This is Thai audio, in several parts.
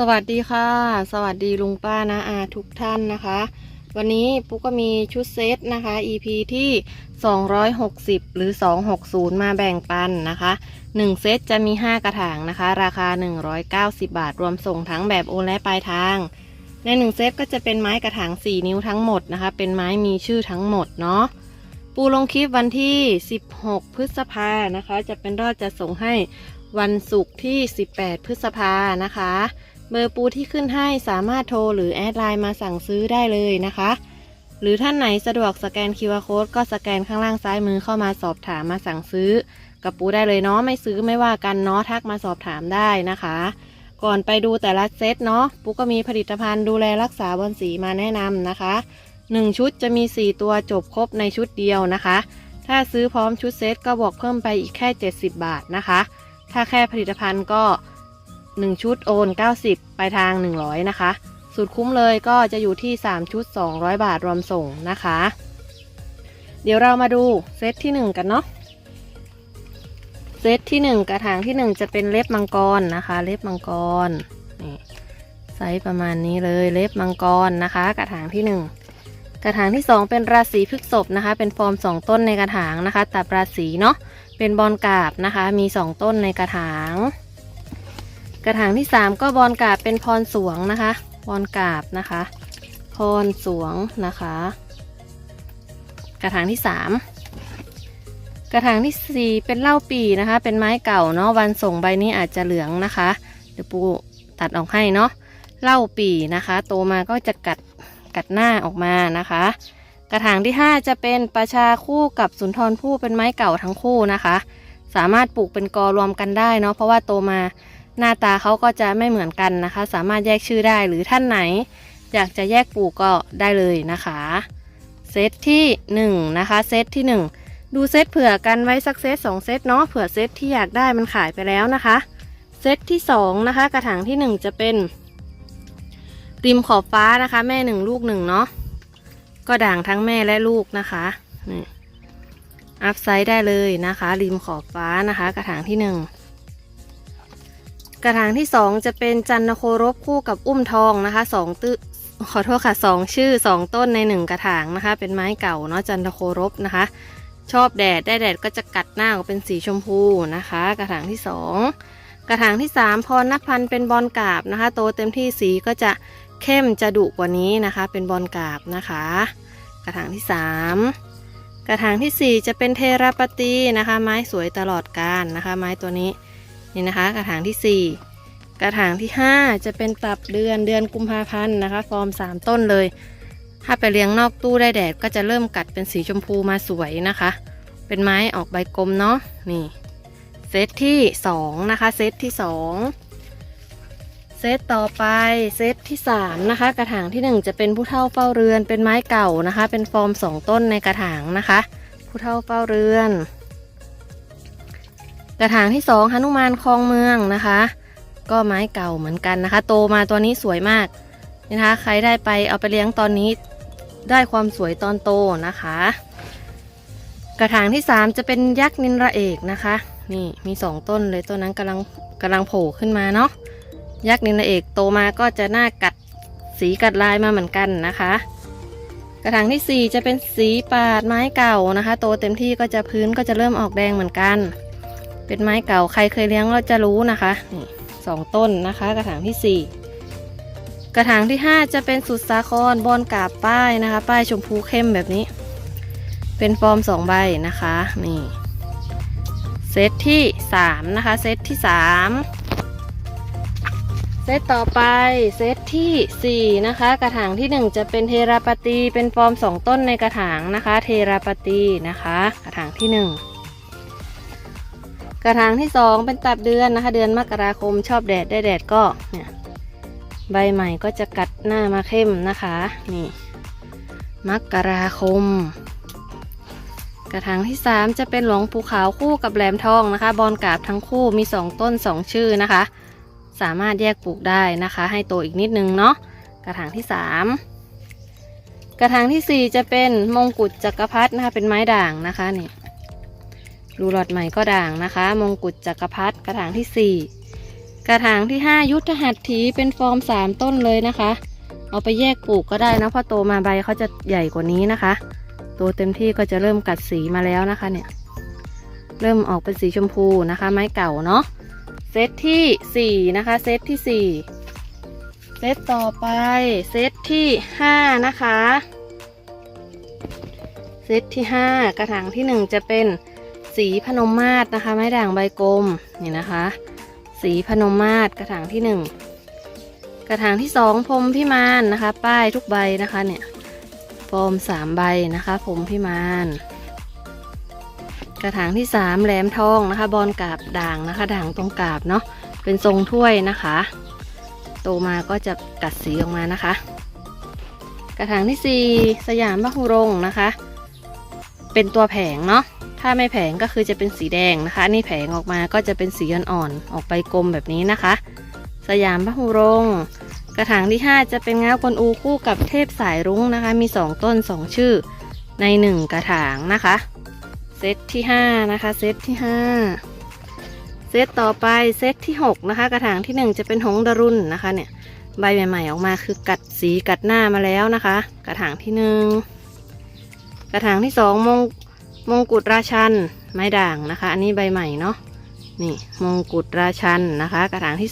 สวัสดีค่ะ สวัสดีลุงป้านะอาทุกท่านนะคะ วันนี้ปุ๊กก็มีชุดเซตนะคะ EP ที่ 260 หรือ 260 มาแบ่งปันนะคะ 1 เซตจะมี 5 กระถางนะคะ ราคา 190 บาท รวมส่งทั้งแบบโอนและปลายทาง ใน 1 เซตก็จะเป็นไม้กระถาง 4 นิ้วทั้งหมดนะคะ เป็นไม้มีชื่อทั้งหมดเนาะปูลงคลิปวันที่ 16 พฤษภานะคะ จะเป็นรอดจะส่งให้วันศุกร์ที่ 18 พฤษภานะคะ เบอร์ปูที่ขึ้นให้สามารถโทรหรือแอดไลน์มาสั่งซื้อได้เลยนะคะ หรือท่านไหนสะดวกสแกน QR Code ก็สแกนข้างล่างซ้ายมือเข้ามาสอบถามมาสั่งซื้อ กับปูได้เลยเนาะไม่ซื้อไม่ว่ากันเนาะทักมาสอบถามได้นะคะ ก่อนไปดูแต่ละเซตเนาะปูก็มีผลิตภัณฑ์ดูแลรักษาบอลสีมาแนะนำนะคะ 1 ชุดจะมี 4 ตัวจบครบในชุดเดียวนะคะ ถ้าซื้อพร้อมชุดเซตก็บวกเพิ่มไปอีกแค่ 70 บาทนะคะ ถ้าแค่ผลิตภัณฑ์ก็ 1 ชุดโอน 90 ไปทาง 100 นะคะ สุดคุ้มเลยก็จะอยู่ที่ 3 ชุด 200 บาทรวมส่งนะคะ เดี๋ยวเรามาดูเซตที่ 1 กันเนาะเซตที่ 1 กระถางที่ 1 จะเป็นเล็บมังกรนะคะ เล็บมังกรนี่ไซส์ประมาณนี้เลยเล็บมังกรนะคะ กระถางที่ 1 กระถางที่ 2 เป็นราศีพฤกษภนะคะ เป็นฟอร์ม 2 ต้นในกระถางนะคะตับราศีเนาะเป็นบอลกาบนะคะ มี 2 ต้นในกระถาง กระถางที่ 3 ก็บอลกาบเป็นพรสวงนะคะ บอลกาบนะคะ พรสวงนะคะ กระถางที่ 3 กระถางทีสี่4 เป็นเล้าปีนะคะ เป็นไม้เก่าเนาะวันส่งใบนี้อาจจะเหลืองนะคะเดี๋ยวปูตัดออกให้เนาะเล้าปีนะคะ โตมาก็จะกัดกัดหน้าออกมานะคะ กระถางที่ 5 จะเป็นประชาคู่กับสุนทรภู่เป็นไม้เก่าทั้งคู่นะคะ สามารถปลูกเป็นกอรวมกันได้เนาะเพราะว่าโตมา หน้าตาเขาก็จะไม่เหมือนกันนะคะ สามารถแยกชื่อได้หรือท่านไหน อยากจะแยกปลูกก็ได้เลยนะคะเซตที่1นะคะเซตที่ 1 ดูเซตเผื่อกันไว้สักเซต2เซตเนาะเผื่อเซตที่อยากได้มันขายไปแล้วนะคะเซตที่2นะคะกระถางที่ 1 จะเป็น ริมขอบฟ้านะคะแม่หนึ่งลูกหนึ่งเนาะก็ด่างทั้งแม่และลูกนะคะนี่อัพไซด์ได้เลยนะคะ ริมขอบฟ้านะคะ กระถางที่หนึ่ง กระถางที่สองจะเป็นจันทโครบคู่กับอุ้มทองนะคะสองตื้อขอโทษค่ะสองชื่อสองต้นในหนึ่งกระถางนะคะ เป็นไม้เก่าเนาะจันทโครบนะคะ ชอบแดดได้แดดก็จะกัดหน้าออกเป็นสีชมพูนะคะ กระถางที่สองกระถางที่สามพรนพันเป็นบอลกาบนะคะ โตเต็มที่สีก็จะเข้มจะดุกว่านี้นะคะ เป็นบอลกาบนะคะ กระถางที่ 3 กระถางทีสี่4 จะเป็นเทราปตีนะคะ ไม้สวยตลอดกาลนะคะ ไม้ตัวนี้ นี่นะคะ กระถางที่ 4 กระถางที่ 5 จะเป็นตับเดือนเดือนกุมภาพันธ์นะคะ ฟอร์ม 3 ต้นเลย ถ้าไปเลี้ยงนอกตู้ได้แดดก็จะเริ่มกัดเป็นสีชมพูมาสวยนะคะ เป็นไม้ออกใบกลมเนาะนี่เซตที่2นะคะเซตที่ 2เซตต่อไปเซตที่3นะคะ กระถางที่ 1 จะเป็นผู้เฒ่าเฝ้าเรือนเป็นไม้เก่านะคะ เป็นฟอร์ม 2 ต้นในกระถางนะคะ ผู้เฒ่าเฝ้าเรือน กระถางที่2หนุมานคลองเมืองนะคะ ก็ไม้เก่าเหมือนกันนะคะ โตมาตัวนี้สวยมากนะคะใครได้ไปเอาไปเลี้ยงตอนนี้ได้ความสวยตอนโตนะคะ กระถางที่3จะเป็นยักษ์นินระเอกนะคะ นี่มี2ต้นเลยต้นนั้นกำลังกำลังโผล่ขึ้นมาเนาะยักษ์นินระเอกโตมาก็จะหน้ากัดสีกัดลายมาเหมือนกันนะคะ กระถางที่ 4 จะเป็นสีปาดไม้เก่านะคะ โตเต็มที่ก็จะพื้นก็จะเริ่มออกแดงเหมือนกัน เป็นไม้เก่าใครเคยเลี้ยงเราจะรู้นะคะนี่สองต้นนะคะ กระถางที่4กระถางที่5จะเป็นสุดสาครบอนกาบป้ายนะคะ ป้ายชมพูเข้มแบบนี้ เป็นฟอร์ม2ใบนะคะนี่เซตที่3นะคะ เซตที่3เซตต่อไปเซตที่ 4 นะคะ กระถางที่ 1 จะเป็นเทราปตีเป็นฟอร์ม 2 ต้นในกระถางนะคะ เทราปตีนะคะ กระถางที่ 1 กระถางที่2เป็นตับเดือนนะคะ เดือนมกราคมชอบแดดได้แดดก็เนี่ยใบใหม่ก็จะกัดหน้ามาเข้มนะคะ นี่มกราคม กระถางที่ 3 จะเป็นหลวงภูเขาคู่กับแหลมทองนะคะ บอลกาบทั้งคู่มี 2 ต้น 2 ชื่อนะคะ สามารถแยกปลูกได้นะคะ ให้โตอีกนิดนึงเนาะกระถางที่ 3 กระถางทีสี่4 จะเป็นมงกุฎจักรพรรดินะคะเป็นไม้ด่างนะคะนี่ ดูหลอดใหม่ก็ด่างนะคะ มงกุฎจักรพรรดิกระถางที่ 4 กระถางที่ห้ายุทธหัตถีเป็นฟอร์มสามต้นเลยนะคะ เอาไปแยกปลูกก็ได้นะเพราะโตมาใบเขาจะใหญ่กว่านี้นะคะโตเต็มที่ก็จะเริ่มกัดสีมาแล้วนะคะเนี่ย เริ่มออกเป็นสีชมพูนะคะ ไม้เก่าเนาะ เซตที่สี่นะคะ เซตที่สี่เซตต่อไป เซตที่ห้านะคะ เซตที่ห้ากระถางที่หนึ่งจะเป็น สีพนมมาศนะคะ ไม้ด่างใบกลมนี่นะคะ สีพนมมาศกระถางที่หนึ่งกระถางที่สองพรมพิมานนะคะ ป้ายทุกใบนะคะเนี่ยฟอร์มสามใบนะคะพรมพิมานกระถางที่สามแหลมทองนะคะ บอลกาบด่างนะคะ ด่างตรงกาบเนาะเป็นทรงถ้วยนะคะ โตมาก็จะกัดสีออกมานะคะ กระถางที่สี่สยามพหุรงนะคะ เป็นตัวแผงเนาะ ถ้าไม่แผงก็คือจะเป็นสีแดงนะคะ นี่แผงออกมาก็จะเป็นสีอ่อนๆออกไปกลมแบบนี้นะคะ สยามพระหุรงกระถางที่ 5 จะเป็นง้าวกวนอูคู่กับเทพสายรุ้งนะคะ มี 2 ต้น 2 ชื่อใน 1 กระถางนะคะ เซตที่ 5 นะคะ เซตที่ 5 เซตต่อไปเซตที่ 6 นะคะ กระถางที่ 1 จะเป็นหงส์ดารุนนะคะเนี่ยใบใหม่ๆออกมาคือกัดสีกัดหน้ามาแล้วนะคะ กระถางที่ 1 กระถางที่ 2 มง มงกุฎราชันไม้ด่างนะคะ อันนี้ใบใหม่เนาะนี่มงกุฎราชันนะคะ กระถางที่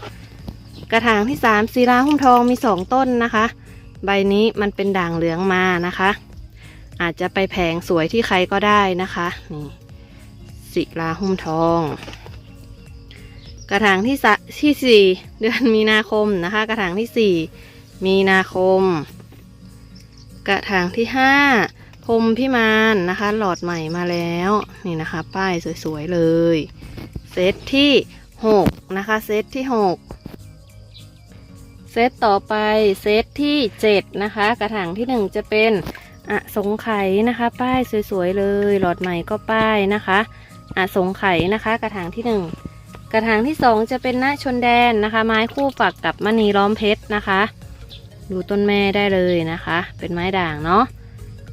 2กระถางที่3ศิลาหุ้มทองมี2ต้นนะคะ ใบนี้มันเป็นด่างเหลืองมานะคะ อาจจะไปแผงสวยที่ใครก็ได้นะคะนี่ศิลาหุ้มทอง กระถางที่สที่สี่เดือนมีนาคมนะคะ กระถางที่สี่มีนาคม กระถางที่ห้า พรมพิมานนะคะ หลอดใหม่มาแล้วนี่นะคะ ป้ายสวยๆเลย เซตที่หกนะคะ เซตที่หกเซตต่อไปเซตที่เจ็ดนะคะ กระถางที่หนึ่งจะเป็นอะสงไขยนะคะ ป้ายสวยๆเลย หลอดใหม่ก็ป้ายนะคะอะสงไขยนะคะ กระถางที่หนึ่งกระถางที่สองจะเป็นณชนแดนนะคะ ไม้คู่ฝักกับมณีล้อมเพชรนะคะ ดูต้นแม่ได้เลยนะคะ เป็นไม้ด่างเนาะ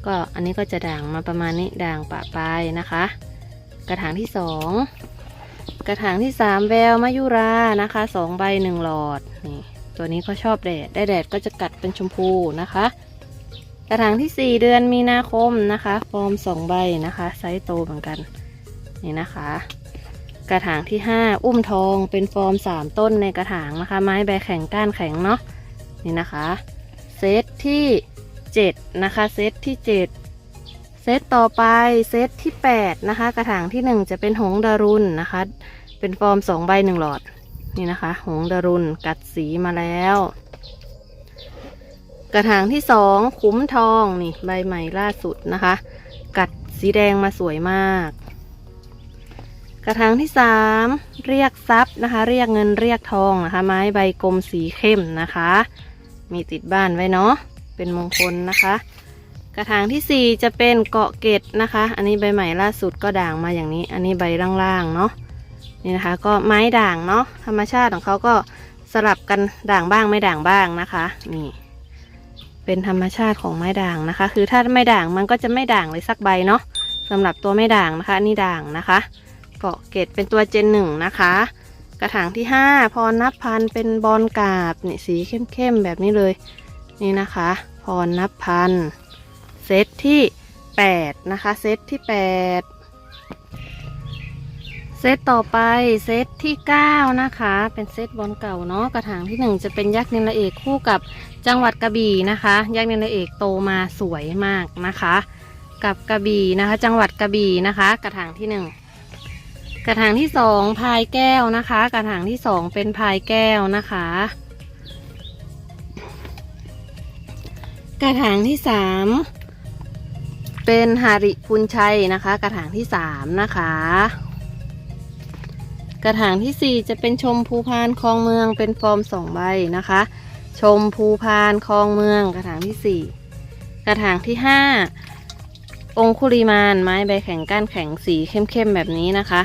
ก็อันนี้ก็จะด่างมาประมาณนี้ด่างปะปลายนะคะ กระถางที่สองกระถางที่สามแววมายุรานะคะสองใบหนึ่งหลอดนี่ตัวนี้ก็ชอบแดดได้แดดก็จะกัดเป็นชมพูนะคะ กระถางที่4เดือนมีนาคมนะคะฟอร์ม2ใบนะคะไซส์โตเหมือนกันนี่นะคะ กระถางที่5อุ้มทองเป็นฟอร์ม3ต้นในกระถางนะคะ ไม้ใบแข็งก้านแข็งเนาะนี่นะคะ เซตที่ 7 นะคะ เซตที่ 7 เซตต่อไปเซตที่ 8 นะคะ กระถางที่ 1 จะเป็นหงดารุนนะคะ เป็นฟอร์ม 2 ใบ 1 หลอดนี่นะคะ หงดารุนกัดสีมาแล้ว กระถางที่สองคุ้มทองนี่ใบใหม่ล่าสุดนะคะ กัดสีแดงมาสวยมาก กระถางที่สามเรียกทรัพย์นะคะ เรียกเงินเรียกทองนะคะ ไม้ใบกลมสีเข้มนะคะ มีติดบ้านไว้เนาะ เป็นมงคลนะคะ กระถางที่สี่จะเป็นเกาะเกตนะคะ อันนี้ใบใหม่ล่าสุดก็ด่างมาอย่างนี้ อันนี้ใบล่างๆเนาะนี่นะคะ ก็ไม้ด่างเนาะธรรมชาติของเขาก็สลับกันด่างบ้างไม่ด่างบ้างนะคะ นี่ เป็นธรรมชาติของไม้ด่างนะคะ คือถ้าไม่ด่างมันก็จะไม่ด่างเลยสักใบเนาะสำหรับตัวไม่ด่างนะคะนนี่ด่างนะคะ เกาะเกตเป็นตัวเจนหนึ่งนะคะ กระถางที่ 5 พรนับพันเป็นบอลกาบนี่สีเข้มๆแบบนี้เลย นี่นะคะ พรนับพันเซตที่8นะคะเซตที่8เซตต่อไปเซตที่ 9 นะคะ เป็นเซตบอลเก่าเนาะกระถางที่ 1 จะเป็นยักษ์นิลเอกคู่กับจังหวัดกระบี่นะคะ ยักษ์นิลเอกโตมาสวยมากนะคะ กับกระบี่นะคะ จังหวัดกระบี่นะคะ กระถางที่ 1 กระถางที่ 2 พายแก้วนะคะ กระถางที่ 2 เป็นพายแก้วนะคะ กระถางที่3เป็นหาริพุนชัยนะคะ กระถางที่3นะคะ กระถางที่4จะเป็นชมพูพานคลองเมืองเป็นฟอร์มสองใบนะคะ ชมพูพานคลองเมือง กระถางที่4กระถางที่5องคุลิมานไม้ใบแข็งก้านแข็งสีเข้มๆแบบนี้นะคะ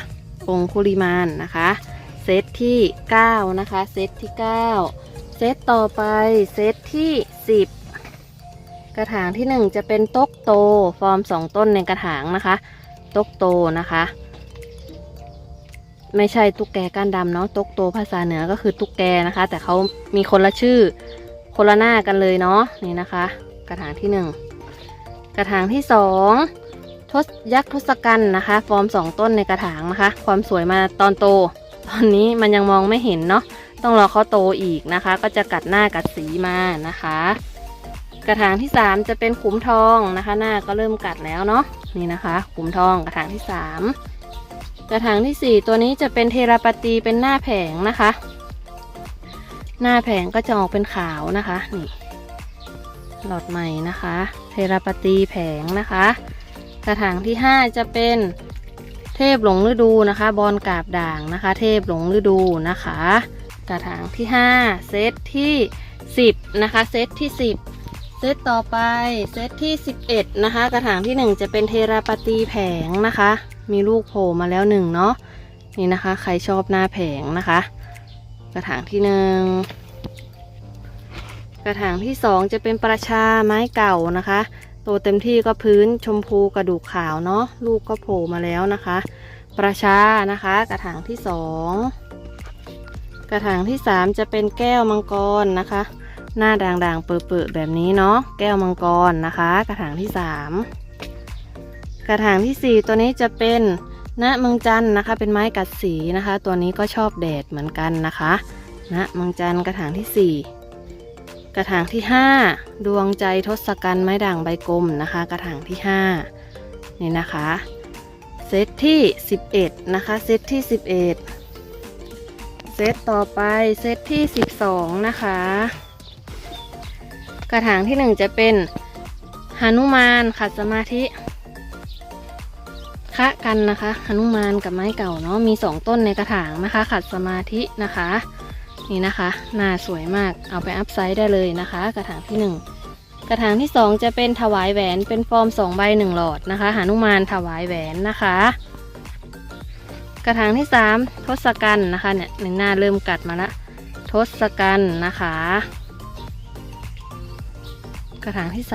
องคุลิมานนะคะ เซตที่ 9 นะคะ เซตที่ 9 เซตต่อไป เซตที่ 10 กระถางที่1จะเป็นตกโตฟอร์ม2ต้นในกระถางนะคะตกโตนะคะ ไม่ใช่ตุ๊กแกก้านดำเนาะตกโตภาษาเหนือก็คือตุ๊กแกนะคะ แต่เขามีคนละชื่อคนละหน้ากันเลยเนาะนี่นะคะ กระถางที่หนึ่งกระถางที่สองทศยักษ์ทศกัณฐ์นะคะ ฟอร์มสองต้นในกระถางนะคะ ความสวยมาตอนโต ตอนนี้มันยังมองไม่เห็นเนาะต้องรอเขาโตอีกนะคะ ก็จะกัดหน้ากัดสีมานะคะ กระถางที่สามจะเป็นขุมทองนะคะ หน้าก็เริ่มกัดแล้วเนาะนี่นะคะ ขุมทองกระถางที่สามกระถางที่สี่ตัวนี้จะเป็นเทราปตีเป็นหน้าแผงนะคะ หน้าแผงก็จะออกเป็นขาวนะคะนี่หลอดใหม่นะคะ เทราปตีแผงนะคะ กระถางที่ห้าจะเป็นเทพหลงฤดูนะคะ บอลกาบด่างนะคะ เทพหลงฤดูนะคะ กระถางที่ห้าเซตที่สิบนะคะ เซตที่สิบ เซตต่อไปเซตที่ 11 นะคะ กระถางที่ 1 จะเป็นเทราปตีแผงนะคะ มีลูกโผล่มาแล้วหนึ่งเนาะนี่นะคะ ใครชอบหน้าแผงนะคะ กระถางที่หนึ่งกระถางที่2จะเป็นประชาไม้เก่านะคะโตเต็มที่ก็พื้นชมพูกระดูกขาวเนาะลูกก็โผล่มาแล้วนะคะ ประชานะคะ กระถางที่2กระถางที่3จะเป็นแก้วมังกรนะคะ หน้าด่างๆ เปื่อๆแบบนี้เนาะแก้วมังกรนะคะ กระถางที่ 3 กระถางทีสี่4 ตัวนี้จะเป็นณเมืองจันนะคะ เป็นไม้กัดสีนะคะ ตัวนี้ก็ชอบแดดเหมือนกันนะคะณเมืองจันกระถางที่ 4 กระถางที่ 5 ดวงใจทศกัณฐ์ไม้ด่างใบกลมนะคะ กระถางที่ 5 นี่นะคะ เซตที่ 11 นะคะ เซตที่ 11 เซตต่อไปเซตที่ 12 นะคะ ระถางที่หนึ่งจะเป็นหนุมานขัดสมาธิคะกันนะคะหนุมานกับไม้เก่าเนาะมีสองต้นในกระถางนะคะ ขัดสมาธินะคะ นี่นะคะหน้าสวยมากเอาไปอัพไซด์ได้เลยนะคะ กระถางที่หนึ่งกระถางที่สองจะเป็นถวายแหวนเป็นฟอร์มสองใบหนึ่งหลอดนะคะหนุมานถวายแหวนนะคะ กระถางที่สามทศกัณฐ์นะคะเนี่ยหนึ่งหน้าเริ่มกัดมาละทศกัณฐ์นะคะ กระถางที่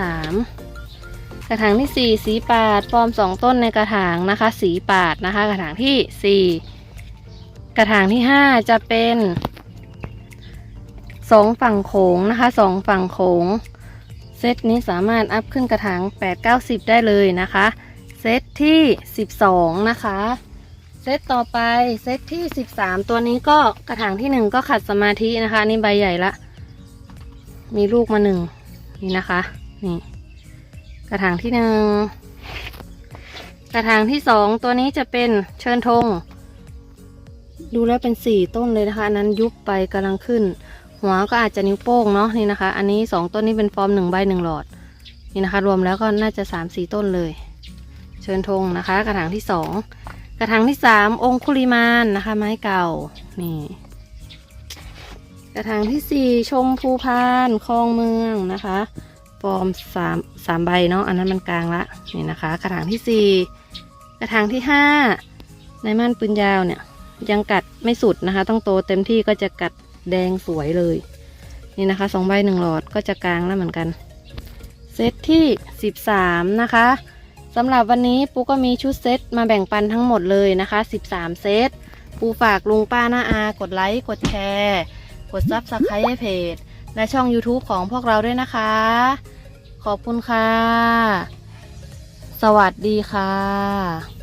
3กระถางที่4สีปาดฟอร์ม2ต้นในกระถางนะคะ สีปาดนะคะ กระถางที่4กระถางที่5จะเป็นสองฝั่งโขงนะคะสองฝั่งโขงเซตนี้สามารถอัพขึ้นกระถาง 8 9 0 ได้เลยนะคะ เซตที่ 12 นะคะ เซตต่อไปเซตที่ 13 ตัวนี้ก็กระถางที่ 1 ก็ขัดสมาธินะคะนนี่ใบใหญ่ละ มีลูกมาหนึ่ง นี่นะคะ นี่ กระถางที่หนึ่งกระถางที่สองตัวนี้จะเป็นเชิญธงดูแล้วเป็นสี่ต้นเลยนะคะอันนั้นยุบไปกำลังขึ้น หัวก็อาจจะนิ้วโป้งเนาะนี่นะคะ อันนี้สองต้นนี้เป็นฟอร์มหนึ่งใบหนึ่งหลอด นี่นะคะ รวมแล้วก็น่าจะสามสี่ต้นเลย เชิญธงนะคะ กระถางที่สองกระถางที่สามองคุลิมานนะคะ ไม้เก่านี่ กระถางที่สี่ชมพูพานคลองเมืองนะคะฟอมสามสามใบเนาะอันนั้นมันกลางละนี่นะคะ กระถางที่สี่กระถางที่ห้าในม่านปืนยาวเนี่ย ยังกัดไม่สุดนะคะ ต้องโตเต็มที่ก็จะกัดแดงสวยเลย นี่นะคะสองใบหนึ่งหลอดก็จะกลางแล้วเหมือนกัน เซตที่สิบสามนะคะสำหรับวันนี้ปูก็มีชุดเซตมาแบ่งปันทั้งหมดเลยนะคะสิบสามเซตปูฝากลุงป้าน้าอา กดไลค์ กดแชร์ กดซับสไครต์ให้เพจ และช่อง YouTube ของพวกเราด้วยนะคะ ขอบคุณค่ะ สวัสดีค่ะ